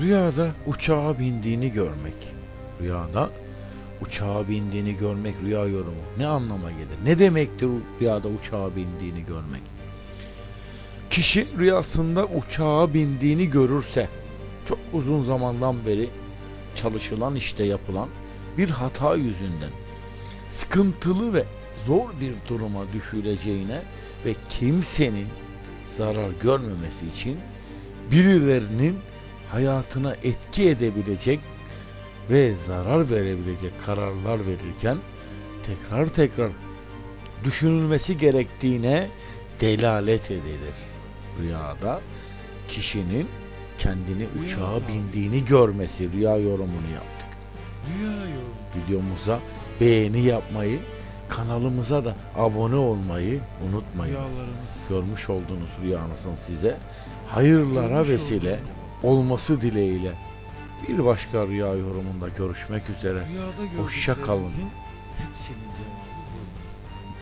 Rüyada uçağa bindiğini görmek. Rüyada uçağa bindiğini görmek rüya yorumu. Ne anlama gelir? Ne demektir rüyada uçağa bindiğini görmek? Kişi rüyasında uçağa bindiğini görürse çok uzun zamandan beri çalışılan işte yapılan bir hata yüzünden sıkıntılı ve zor bir duruma düşüleceğine ve kimsenin zarar görmemesi için birilerinin hayatına etki edebilecek ve zarar verebilecek kararlar verirken tekrar tekrar düşünülmesi gerektiğine delalet edilir. Rüyada kişinin kendini uçağa bindiğini görmesi rüya yorumunu yaptık. Rüya yorum. Videomuza beğeni yapmayı, kanalımıza da abone olmayı unutmayınız. Görmüş olduğunuz rüyanızın size hayırlara Görmüş vesile olduğum olması dileğiyle bir başka rüya yorumunda görüşmek üzere. Hoşça kalın. gördüklerinizin hepsinin cevabı.